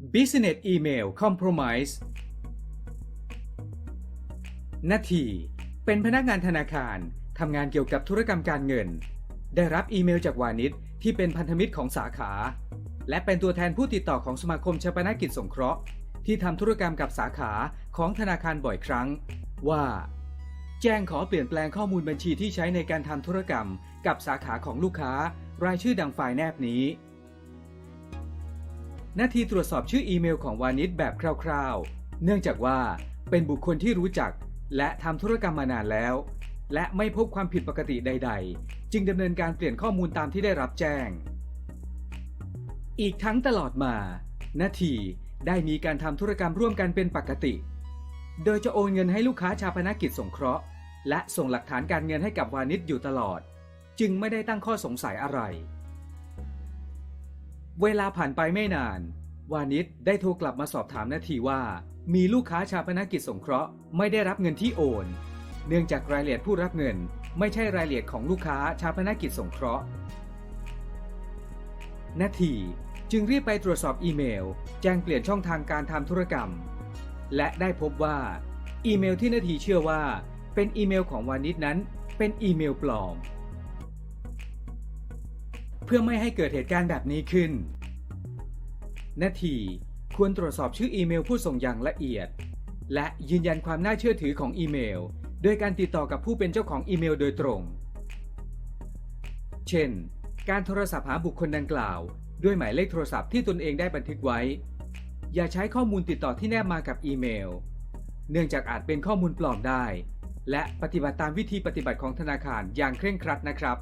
Business Email Compromise นาที เป็นพนักงานธนาคาร ทำงานเกี่ยวกับธุรกรรมการเงิน ได้รับอีเมลจากวานิชที่เป็นพันธมิตรของสาขา และเป็นตัวแทนผู้ติดต่อของสมาคมชาปนกิจสงเคราะห์ ที่ทำธุรกรรมกับสาขาของธนาคารบ่อยครั้ง ว่า แจ้งขอเปลี่ยนแปลงข้อมูลบัญชีที่ใช้ในการทำธุรกรรม กับสาขาของลูกค้า รายชื่อดังไฟล์แนบนี้ หน้าที่ตรวจสอบชื่ออีเมลของวานิชแบบคร่าวๆ เนื่องจากว่าเป็นบุคคลที่รู้จัก และทำธุรกรรมมานานแล้ว และไม่พบความผิดปกติใด ๆ จึงดำเนินการเปลี่ยนข้อมูลตามที่ได้รับแจ้ง อีกทั้งตลอดมา นาทีได้มีการทำธุรกรรมร่วมกันเป็นปกติ โดยจะโอนเงินให้ลูกค้าชาปนกิจสงเคราะห์ และส่งหลักฐานการเงินให้กับวานิชอยู่ตลอด จึงไม่ได้ตั้งข้อสงสัยอะไร เวลาผ่านไปไม่นาน วานิชได้โทรกลับมาสอบถามนาทีว่า มีลูกค้าชาปนกิจสงเคราะห์ไม่ได้รับเงินที่โอน เนื่องจากรายละเอียดผู้รับเงิน ไม่ใช่รายละเอียดของลูกค้าชาปนกิจสงเคราะห์นาทีจึงรีบไปตรวจสอบอีเมล แจ้งเปลี่ยนช่องทางการทำธุรกรรม และได้พบว่า อีเมลที่นาทีเชื่อว่า เป็นอีเมลของวานิชนั้น เป็นอีเมลปลอม เพื่อไม่ให้เกิดเหตุการณ์แบบนี้ขึ้น นาที ควรตรวจสอบชื่ออีเมลผู้ส่งอย่างละเอียด และยืนยันความน่าเชื่อถือของอีเมล โดยการติดต่อกับผู้เป็นเจ้าของอีเมลโดยตรง เช่น การโทรศัพท์หาบุคคลดังกล่าว ด้วยหมายเลขโทรศัพท์ที่ตนเองได้บันทึกไว้ อย่าใช้ข้อมูลติดต่อที่แนบมากับอีเมล เนื่องจากอาจเป็นข้อมูลปลอมได้ และปฏิบัติตามวิธีปฏิบัติของธนาคารอย่างเคร่งครัดนะครับ